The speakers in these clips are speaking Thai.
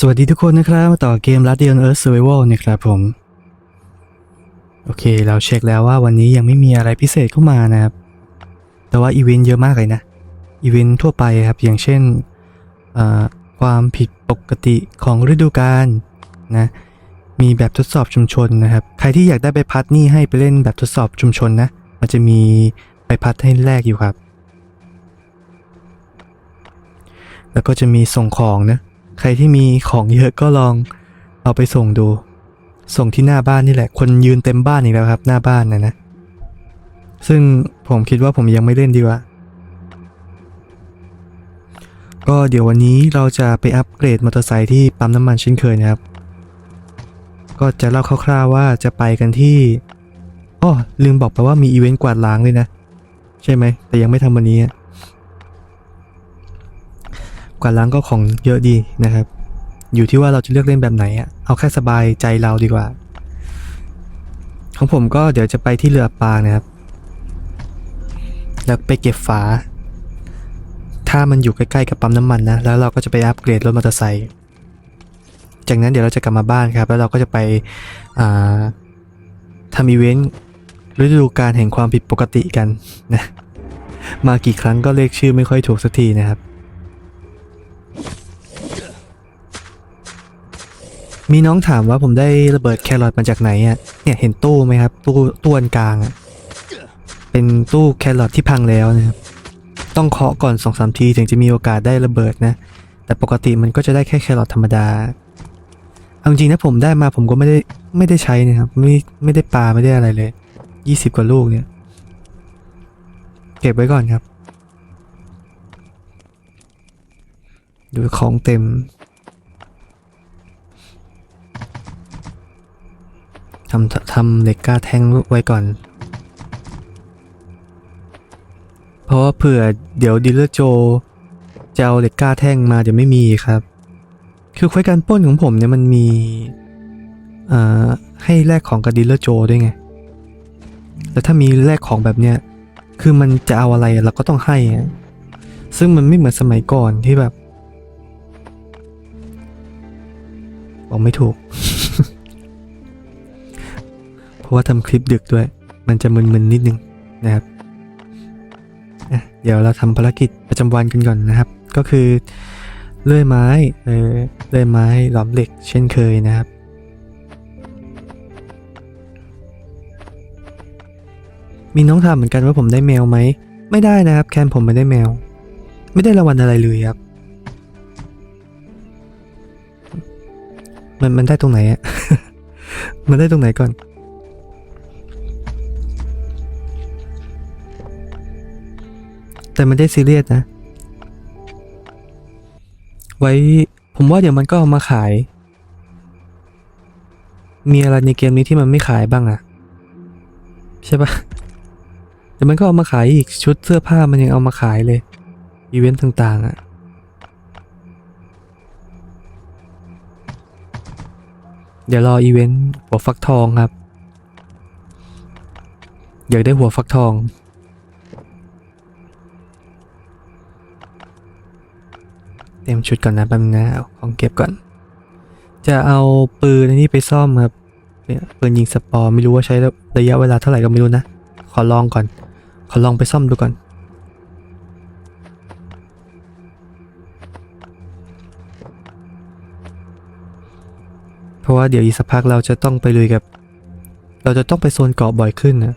สวัสดีทุกคนนะครับมาต่อเกม r a d i o n Earth Survival นะครับผม โอเค เราเช็คแล้วว่าวันนี้ยังไม่มีอะไรพิเศษเข้ามานะครับ แต่ว่าอีเวนต์เยอะมากเลยนะ อีเวนต์ทั่วไปครับ อย่างเช่น ความผิดปกติของฤดูกาลนะ มีแบบทดสอบชุมชนนะครับ ใครที่อยากได้ใบพัดนี่ให้ไปเล่นแบบทดสอบชุมชนนะ มันจะมีใบพัดให้แลกอยู่ครับ แล้วก็จะมีส่งของนะ ใครที่มีของเยอะก็ลองเอาไปส่งดู ส่งที่หน้าบ้านนี่แหละ คนยืนเต็มบ้านอีกแล้วครับ หน้าบ้านนะนะ ซึ่งผมคิดว่าผมยังไม่เล่นดีกว่า ก็เดี๋ยววันนี้เราจะไปอัปเกรดมอเตอร์ไซค์ที่ปั๊มน้ำมันเช่นเคยนะครับ ก็จะเล่าคร่าวๆว่าจะไปกันที่อ้อลืมบอกไปว่ามีอีเวนต์กวาดล้างเลยนะ ใช่ไหม แต่ยังไม่ทำวันนี้อะ กวาดล้างก็ของเยอะดีนะครับ อยู่ที่ว่าเราจะเลือกเล่นแบบไหนอะเอาแค่สบายใจเราดีกว่า ของผมก็เดี๋ยวจะไปที่เรือปลานะครับ แล้วไปเก็บฝา ถ้ามันอยู่ใกล้ๆกับปั๊มน้ำมันนะ แล้วเราก็จะไปอัปเกรดรถมอเตอร์ไซค์จากนั้นเดี๋ยวเราจะกลับมาบ้านครับ แล้วเราก็จะไปอ่าทำอีเวนต์ฤดูกาลแห่งความผิดปกติกันนะมากี่ครั้งก็เลขชื่อไม่ค่อยถูกสักทีนะครับ มีน้องถามว่าผมได้ระเบิดแครอทมาจากไหนอะ เนี่ยเห็นตู้ไหมครับ ตู้ตู้อันกลางอะ เป็นตู้แครอทที่พังแล้วนะครับ ต้องเคาะก่อนสองสามทีถึงจะมีโอกาสได้ระเบิดนะ แต่ปกติมันก็จะได้แค่แครอทธรรมดา เอาจริงๆนะผมได้มาผมก็ไม่ได้ไม่ได้ใช้นะครับ ไม่ไม่ได้ปลาไม่ได้อะไรเลย ยี่สิบกว่าลูกเนี่ย เก็บไว้ก่อนครับ ดูของเต็ม ทำทำเหล็กกล้าแท่งไว้ก่อน เพราะว่าเผื่อเดี๋ยวดีลเลอร์โจจะเอาเหล็กกล้าแท่งมาเดี๋ยวไม่มีครับ คือควยการป้นของผมเนี่ยมันมีให้แลกของกับดีลเลอร์โจด้วยไง แล้วถ้ามีแลกของแบบเนี้ย คือมันจะเอาอะไรเราก็ต้องให้ ซึ่งมันไม่เหมือนสมัยก่อนที่แบบบอกไม่ถูก ราะว่าทำคลิปดึกด้วย มันจะมึนๆนิดนึงนะครับเดี๋ยวเราทำภารกิจประจำวันกันก่อนนะครับ ก็คือเลื่อยไม้เออเลื่อยไม้หลอมเหล็ก เช่นเคยนะครับมีน้องถามเหมือนกันว่าผมได้แมวไหม ไม่ได้นะครับ แคนผมไม่ได้แมว ไม่ได้รางวัลอะไรเลยครับ มันมันได้ตรงไหนอะ มันได้ตรงไหนก่อน แต่ไม่ได้ซีเรียสนะ ไว้ผมว่าเดี๋ยวมันก็เอามาขาย มีอะไรในเกมนี้ที่มันไม่ขายบ้างอะใช่ปะเดี๋ยวมันก็เอามาขายอีกชุดเสื้อผ้ามันยังเอามาขายเลยอีเวนต์ต่างๆอะเดี๋ยวรออีเวนต์หัวฟักทองครับ อยากได้หัวฟักทอง ตรียมชุดก่อนนะแป๊บนึงนะเอาของเก็บก่อน จะเอาปืนอันนี้ไปซ่อมครับเนี่ยปืนยิงสปอร์ไม่รู้ว่าใช้ระยะเวลาเท่าไหร่ก็ไม่รู้นะ ขอลองก่อน ขอลองไปซ่อมดูก่อน เพราะว่าเดี๋ยวอีกสักพักเราจะต้องไปลุยกับ เราจะต้องไปโซนเกาะบ่อยขึ้นนะ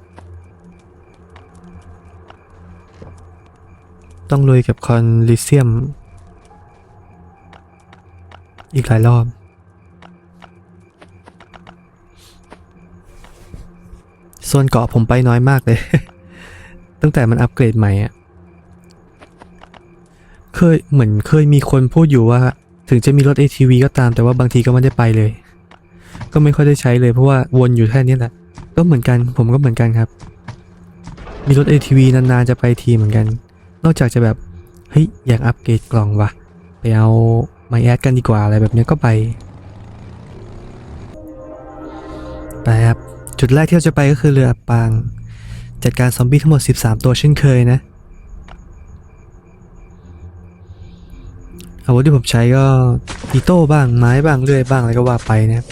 ต้องลุยกับคอนลิเซียม อีกหลายรอบโซนเกาะผมไปน้อยมากเลย ตั้งแต่มันอัปเกรดใหม่อะเคยเหมือนเคยมีคนพูดอยู่ว่า ถึงจะมีรถ ATV ก็ตามแต่ว่าบางทีก็ไม่ได้ไปเลย ก็ไม่ค่อยได้ใช้เลยเพราะว่าวนอยู่แค่นี้แหละ ก็เหมือนกันผมก็เหมือนกันครับ มีรถ ATV นานๆจะไปทีเหมือนกัน นอกจากจะแบบเฮ้ยอยากอัปเกรดกล่องว่ะไปเอา ไมแอดกันดีกว่าอะไรแบบนี้ก็ไปไปครับจุดแรกที่เราจะไปก็คือเรืออับปาง จัดการซอมบี้ทั้งหมด 13 ตัวเช่นเคยนะอาวุธที่ผมใช้ก็อีโต้บ้างไม้บ้างเลื่อยบ้างอะไรก็ว่าไปนะครับ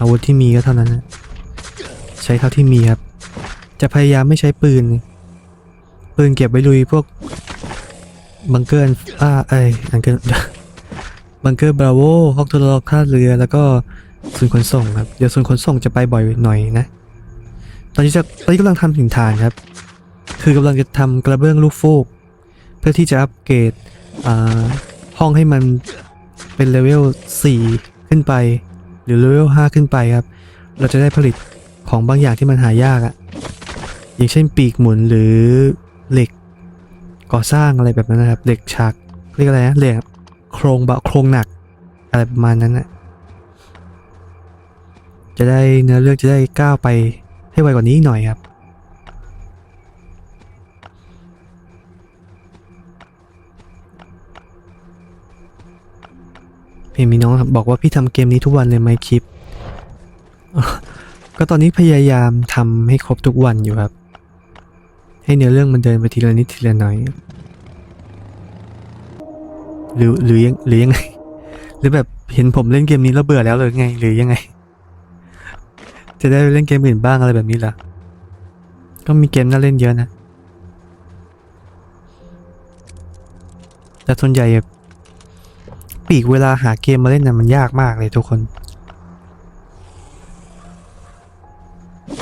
อาวุธที่มีก็เท่านั้นนะใช้เท่าที่มีครับ จะพยายามไม่ใช้ปืน ปืนเก็บไว้ลุยพวกบังเกอร์อ่าไอยบังเกอร์ บังเกอร์บราโวฮอกทรลท่าเรือแล้วก็ศูนขนส่งครับ เดี๋ยวศูนขนส่งจะไปบ่อยหน่อยนะ ตอนนี้จะตอนนี้กำลังทำถึงฐานครับ คือกำลังจะทำกระเบื้องลูกฟูก เพื่อที่จะอัปเกรดห้องให้มันเป็นเลเวล4ขึ้นไป หรือเลเวล5ขึ้นไปครับ เราจะได้ผลิตของบางอย่างที่มันหายากอะอย่างเช่นปีกหมุนหรือเหล็กก่อสร้างอะไรแบบนั้นนะครับ เหล็กฉากเรียกอะไรนะเหล็ก โครงเบาโครงหนัก อะไรประมาณนั้นนะจะได้เนื้อเรื่องจะได้ก้าวไปให้ไวกว่านี้หน่อยครับ เห็นมีน้องบอกว่าพี่ทำเกมนี้ทุกวันเลยไหมคลิป ก็ตอนนี้พยายามทำให้ครบทุกวันอยู่ครับ ให้เนื้อเรื่องมันเดินไปทีละนิดทีละหน่อย หรือหรือยังหรือยังไงหรือแบบเห็นผมเล่นเกมนี้แล้วเบื่อแล้วหรือไง หรือยังไง จะได้เล่นเกมอื่นบ้างอะไรแบบนี้เหรอก็มีเกมน่าเล่นเยอะนะ แต่ส่วนใหญ่ปีกเวลาหาเกมมาเล่นน่ะมันยากมากเลยทุกคน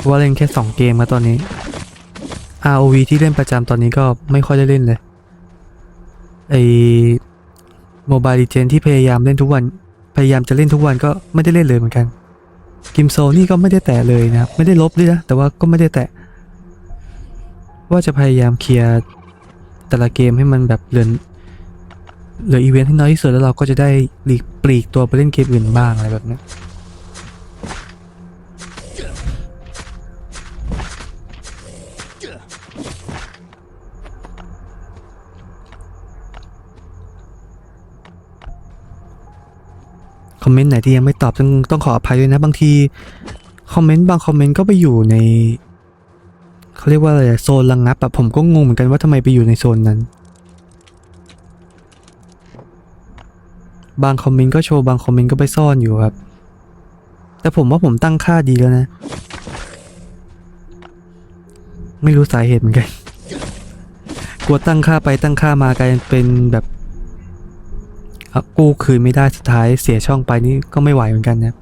ว่าเล่นแค่สองเกมมาตอนนี้ ROV ที่เล่นประจำตอนนี้ก็ไม่ค่อยได้เล่นเลยไอ โมบายดีเจนที่พยายามเล่นทุกวัน พยายามจะเล่นทุกวันก็ไม่ได้เล่นเลยเหมือนกัน กิมโซนี่ก็ไม่ได้แตะเลยนะครับ ไม่ได้ลบด้วยนะ แต่ว่าก็ไม่ได้แตะ ว่าจะพยายามเคลียร์แต่ละเกมให้มันแบบเหลือเหลืออีเวนต์ให้น้อยที่สุดแล้วเราก็จะได้หลีกปลีกตัวไปเล่นเกมอื่นบ้างอะไรแบบนี้ มเมนต์ไหนที่ยังไม่ตอบต้องต้องขออภัยด้วยนะบางทีคอมเมนต์บางคอมเมนต์ก็ไปอยู่ในเขาเรียกว่าอะไรโซนระงงับอะผมก็งงเหมือนกันว่าทำไมไปอยู่ในโซนนั้น บางคอมเมนต์ก็โชว์บางคอมเมนต์ก็ไปซ่อนอยู่ครับ แต่ผมว่าผมตั้งค่าดีแล้วนะ ไม่รู้สาเหตุเหมือนกันกลัวตั้งค่าไปตั้งค่ามากลายเป็นแบบ กู้คืนไม่ได้สุดท้ายเสียช่องไปนี่ก็ไม่ไหวเหมือนกันนะครับ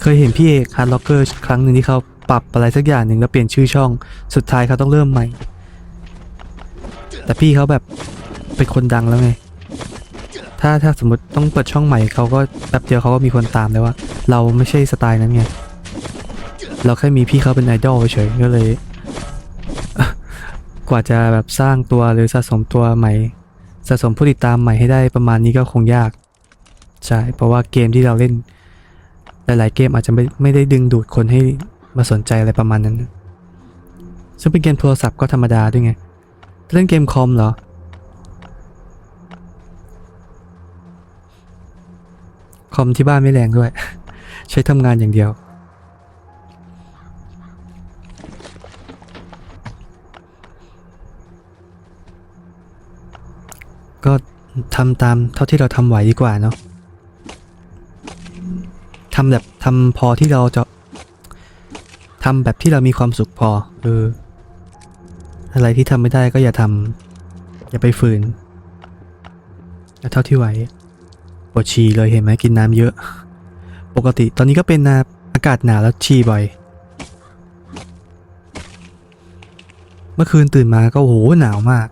เคยเห็นพี่เอกฮาร์ดล็อกเกอร์ครั้งหนึ่งที่เขาปรับอะไรสักอย่างหนึ่งแล้วเปลี่ยนชื่อช่อง สุดท้ายเขาต้องเริ่มใหม่ แต่พี่เขาแบบเป็นคนดังแล้วไง ถ้าถ้าสมมติต้องเปิดช่องใหม่เขาก็แป๊บเดียวเขาก็มีคนตามแล้วว่า เราไม่ใช่สไตล์นั้นไง เราแค่มีพี่เขาเป็นไอดอลเฉยก็เลย กว่าจะแบบสร้างตัวหรือสะสมตัวใหม่ สะสมผู้ติดตามใหม่ให้ได้ประมาณนี้ก็คงยาก ใช่ เพราะว่าเกมที่เราเล่น หลายๆเกมอาจจะไม่ไม่ได้ดึงดูดคนให้มาสนใจอะไรประมาณนั้น ซึ่งเป็นเกมโทรศัพท์ก็ธรรมดาด้วยไงเล่นเกมคอมเหรอ คอมที่บ้านไม่แรงด้วย ใช้ทำงานอย่างเดียว ก็ทำตามเท่าที่เราทำไหวดีกว่าเนาะทำแบบทำพอที่เราจะทำแบบที่เรามีความสุขพอเอออะไรที่ทำไม่ได้ก็อย่าทำอย่าไปฝืนเอาเท่าที่ไหวปวดฉี่เลยเห็นไหมกินน้ำเยอะ ปกติตอนนี้ก็เป็นนะอากาศหนาวแล้วฉี่บ่อย เมื่อคืนตื่นมาก็โอ้โหหนาวมาก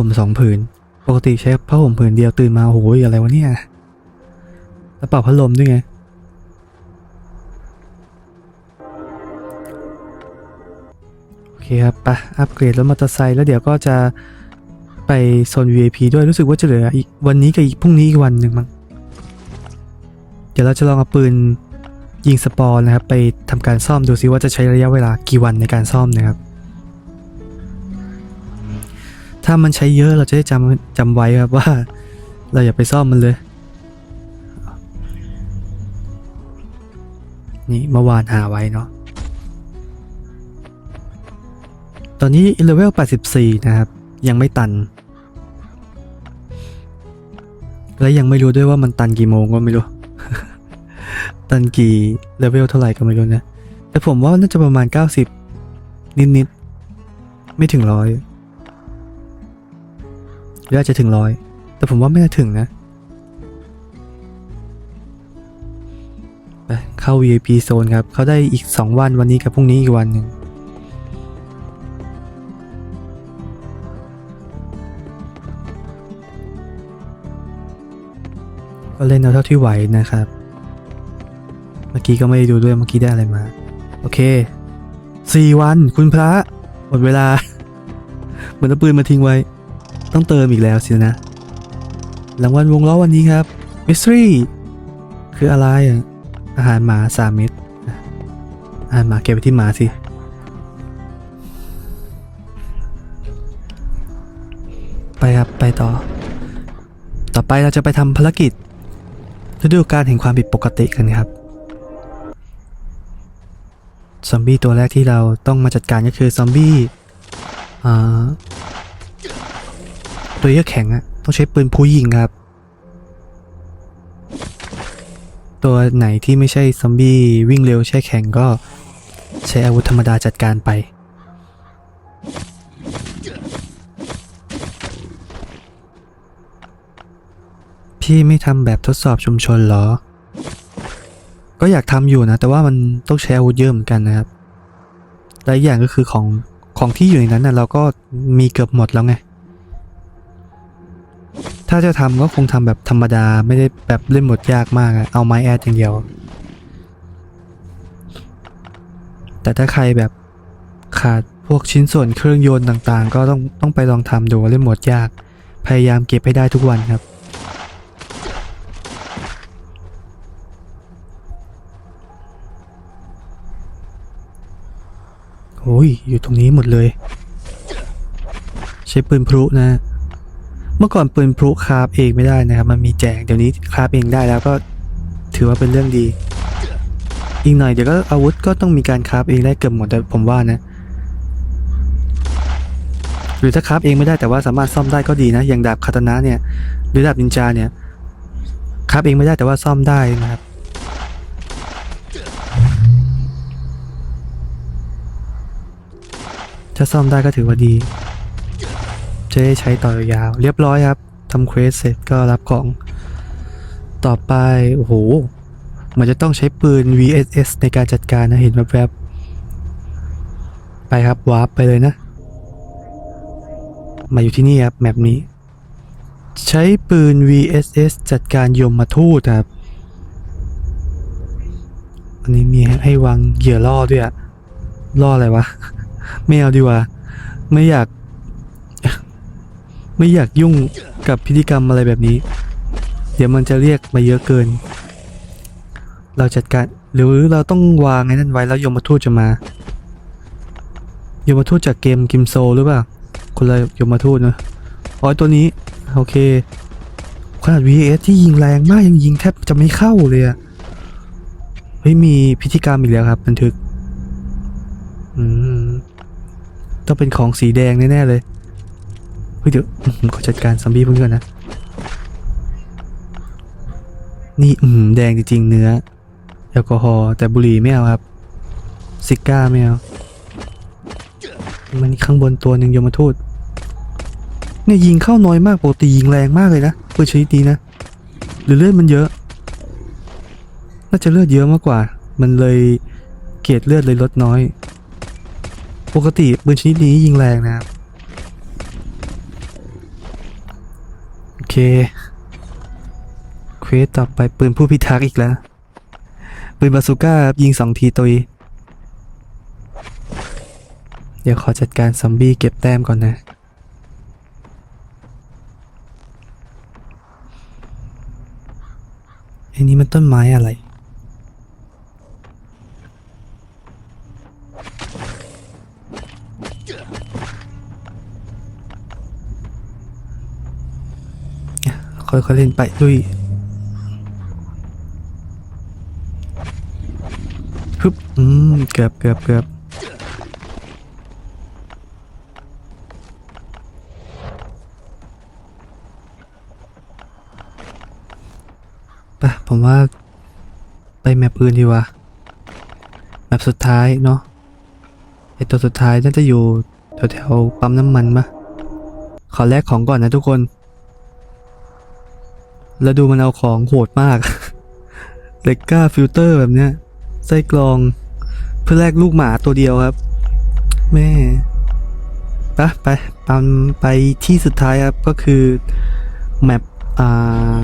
ห่มสองผืน ปกติใช้ผ้าห่มผืนเดียวตื่นมาโอ้โหอะไรวะเนี่ย แล้วเป่าพัดลมด้วยไง โอเคครับไปะอัปเกรดรถมอเตอร์ไซค์แล้วเดี๋ยวก็จะไปโซน VIP ด้วยรู้สึกว่าจะเหลืออีกวันนี้กับอีกพรุ่งนี้อีกวันหนึ่งมั้ง เดี๋ยวเราจะลองเอาปืนยิงสปอร์นะครับ ไปทำการซ่อมดูซิว่าจะใช้ระยะเวลากี่วันในการซ่อมนะครับ ถ้ามันใช้เยอะเราจะได้จำจำไว้ครับว่า เราอย่าไปซ่อมมันเลย นี่เมื่อวานหาไว้เนาะตอนนี้เลเวล 84 นะครับ ยังไม่ตัน และยังไม่รู้ด้วยว่ามันตันกี่โมงก็ไม่รู้ ตันกี่เลเวลเท่าไหร่ก็ไม่รู้นะ แต่ผมว่าน่าจะประมาณ 90 นิดๆ ไม่ถึงร้อย รืออาจจะถึงร้อย แต่ผมว่าไม่น่าถึงนะ ไปเข้า VIP โซนครับ เขาได้อีก 2 วันวันนี้กับพรุ่งนี้อีกวันหนึ่งก็เล่นเอาเท่าที่ไหวนะครับ เมื่อกี้ก็ไม่ได้ดูด้วยเมื่อกี้ได้อะไรมา โอเคสี่วันคุณพระ หมดเวลา เหมือนเอาปืนมาทิ้งไว้ ต้องเติมอีกแล้วสินะ รางวัลวงล้อวันนี้ครับมิสทรีคืออะไรอะ อาหารหมาสามเม็ดอาหารหมาเก็บไปที่หมาสิ ไปครับ ไปต่อ ต่อไปเราจะไปทำภารกิจฤดูการแห่งความผิดปกติกันครับ ซอมบี้ตัวแรกที่เราต้องมาจัดการก็คือซอมบี้อ่า ตัวเยอะแข็งอะต้องใช้ปืนผู้ยิงครับ ตัวไหนที่ไม่ใช่ซอมบี้วิ่งเร็วใช่แข็งก็ใช้อาวุธธรรมดาจัดการไป พี่ไม่ทำแบบทดสอบชุมชนเหรอ ก็อยากทำอยู่นะ แต่ว่ามันต้องใช้อาวุธเยอะเหมือนกันนะครับและอีกอย่างก็คือของของที่อยู่ในนั้นนะเราก็มีเกือบหมดแล้วไง ถ้าจะทำก็คงทำแบบธรรมดาไม่ได้แบบเล่นหมดยากมากอะเอาไม้แอดอย่างเดียว แต่ถ้าใครแบบขาดพวกชิ้นส่วนเครื่องยนต์ต่างๆ ก็ต้องต้องไปลองทำดูเล่นหมดยาก พยายามเก็บให้ได้ทุกวันครับ โอ้ย อยู่ตรงนี้หมดเลย ใช้ปืนพลุนะ เมื่อก่อนปืนพลุคราฟเองไม่ได้นะครับ มันมีแจกเดี๋ยวนี้คราฟเองได้แล้วก็ถือว่าเป็นเรื่องดี อีกหน่อยเดี๋ยวก็อาวุธก็ต้องมีการคราฟเองได้เกือบหมดแต่ผมว่านะ หรือถ้าคราฟเองไม่ได้แต่ว่าสามารถซ่อมได้ก็ดีนะ อย่างดาบคาตานะเนี่ย หรือดาบนินจาเนี่ยคราฟเองไม่ได้แต่ว่าซ่อมได้นะครับถ้าซ่อมได้ก็ถือว่าดี จะได้ใช้ต่อยาวๆเรียบร้อยครับทำเควสเสร็จก็รับของ ต่อไป โอ้โหมันจะต้องใช้ปืน VSS ในการจัดการนะ เห็นแวบๆไปครับวาร์ปไปเลยนะ มาอยู่ที่นี่ครับแมปนี้ ใช้ปืน VSS จัดการยมมาทูตครับอันนี้มีให้วางเหยื่อล่อด้วยอะล่ออะไรวะ ไม่เอาดีกว่า ไม่อยาก ไม่อยากยุ่งกับพิธีกรรมอะไรแบบนี้ เดี๋ยวมันจะเรียกมาเยอะเกิน เราจัดการหรือเราต้องวางไอ้นั่นไว้แล้วยมทูตจะมายมทูตจากเกมกิมโซหรือเปล่าคนละยมทูตเนะอ๋อตัวนี้โอเคขนาด VS ที่ยิงแรงมากยังยิงแทบจะไม่เข้าเลยอะเฮ้ยมีพิธีกรรมอีกแล้วครับบันทึก อืมต้องเป็นของสีแดงแน่ๆเลย เฮ้ยเดี๋ยวอื้อหือขอจัดการซอมบี้เพื่อนก่อนนะ นี่อืมแดงจริงๆเนื้อ แอลกอฮอล์แต่บุหรี่ไม่เอาครับซิก้าไม่เอามันข้างบนตัวหนึ่งยมทูตเนี่ยยิงเข้าน้อยมากปกติยิงแรงมากเลยนะปืนชนิดนี้นะ หรือเลือดมันเยอะ น่าจะเลือดเยอะมากกว่า มันเลยเกรดเลือดเลยลดน้อย ปกติปืนชนิดนี้ยิงแรงนะครับ โอ เค เควสต่อไปปืนผู้พิทักษ์อีกแล้ว ปืนบาซูก้ายิงสองทีตุย เดี๋ยวขอจัดการซอมบี้เก็บแต้มก่อนนะไอ้นี้มันต้นไม้อะไร ค่อยๆเล่นไปด้วยฮึบอืมเกือบเกือบเกือบปะผมว่า ไปแมปอื่นดีวะแมปสุดท้ายเนาะไอตัวสุดท้ายน่าจะอยู่แถวๆปั๊มน้ำมันปะขอแลกของก่อนนะทุกคน แล้วดูมันเอาของโหดมากเลก้าฟิลเตอร์แบบเนี้ยไส้กรอง เพื่อแลกลูกหมาตัวเดียวครับ แม่ไปไปตามไปที่สุดท้ายครับก็คือแมปอ่า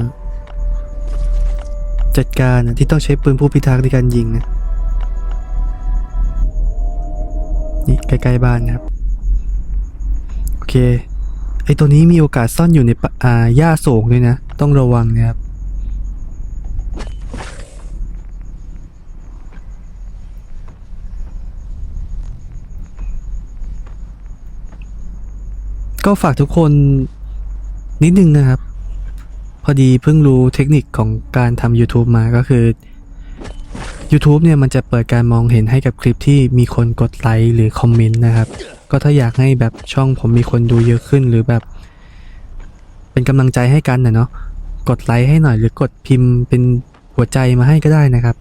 จัดการที่ต้องใช้ปืนผู้พิทักษ์ในการยิงนะนี่ใกล้ๆบ้านนะครับ โอเค ไอตัวนี้มีโอกาสซ่อนอยู่ในป่าอ่าหญ้าโศกด้วยนะ ต้องระวังนะครับก็ฝากทุกคนนิดนึงนะครับ พอดีเพิ่งรู้เทคนิคของการทำ YouTube มาก็คือ YouTube เนี่ยมันจะเปิดการมองเห็นให้กับคลิปที่มีคนกดไลค์หรือคอมเมนต์นะครับ ก็ถ้าอยากให้แบบช่องผมมีคนดูเยอะขึ้นหรือแบบ เป็นกำลังใจให้กันนะเนาะกดไลค์ให้หน่อยหรือกดพิมพ์เป็นหัวใจมาให้ก็ได้นะครับ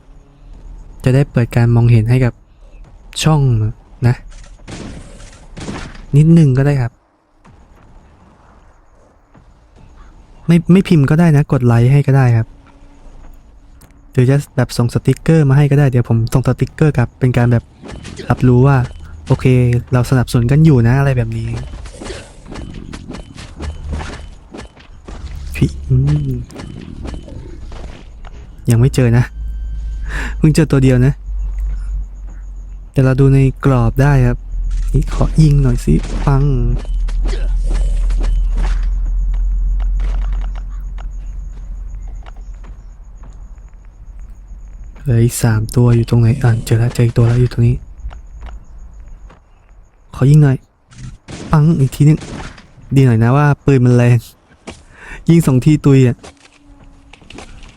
จะได้เปิดการมองเห็นให้กับช่องนะ นิดหนึ่งก็ได้ครับ ไม่ไม่พิมพ์ก็ได้นะ กดไลค์ให้ก็ได้ครับหรือจะแบบส่งสติกเกอร์มาให้ก็ได้เดี๋ยวผมส่งสติกเกอร์กลับเป็นการแบบรับรู้ว่า โอเค เราสนับสนุนกันอยู่นะอะไรแบบนี้พี่อืมยังไม่เจอนะ เพิ่งเจอตัวเดียวนะ แต่เราดูในกรอบได้ครับ นี่ขอยิงหน่อยสิปัง เหลืออีกสามตัวอยู่ตรงไหนอ่านเจอแล้วเจออีกตัวแล้วอยู่ตรงนี้ ขอยิงหน่อย ปังอีกทีนึง ดีหน่อยนะว่าปืนมันแรง ยิงสองทีตุยอะ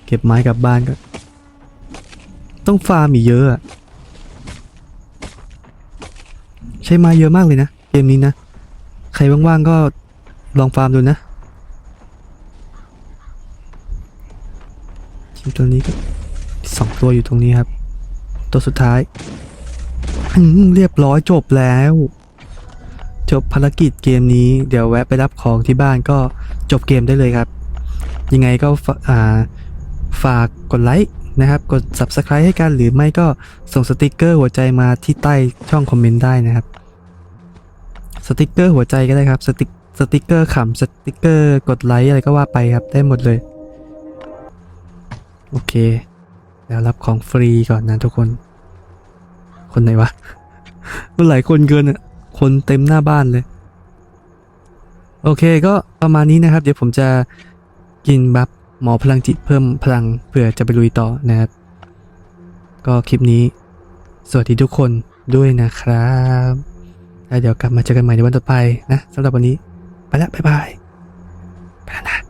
เก็บไม้กลับบ้านก็ ต้องฟาร์มอีกเยอะอะใช้ไม้เยอะมากเลยนะ เกมนี้นะ ใครว่างๆก็ลองฟาร์มดูนะทีมตัวนี้ก็สองตัวอยู่ตรงนี้ครับ ตัวสุดท้าย เรียบร้อยจบแล้ว จบภารกิจเกมนี้เดี๋ยวแวะไปรับของที่บ้านก็จบเกมได้เลยครับ ยังไงก็ฝากกดไลค์นะครับ กด Subscribe ให้กันหรือไม่ก็ส่งสติกเกอร์หัวใจมาที่ใต้ช่องคอมเมนต์ได้นะครับ สติกเกอร์หัวใจก็ได้ครับ สติกสติกเกอร์ขำสติกเกอร์กดไลค์อะไรก็ว่าไปครับได้หมดเลย โอเค แล้วรับของฟรีก่อนนะทุกคน คนไหนวะ มันหลายคนเกินอะ คนเต็มหน้าบ้านเลย โอเคก็ประมาณนี้นะครับ เดี๋ยวผมจะกินบัฟหมอพลังจิตเพิ่มพลังเพื่อจะไปลุยต่อนะครับ ก็คลิปนี้ สวัสดีทุกคนด้วยนะครับแล้วเดี๋ยวกลับมาเจอกันใหม่ในวันต่อไปนะสำหรับวันนี้ ไปละบ๊ายบายไปแล้วนะ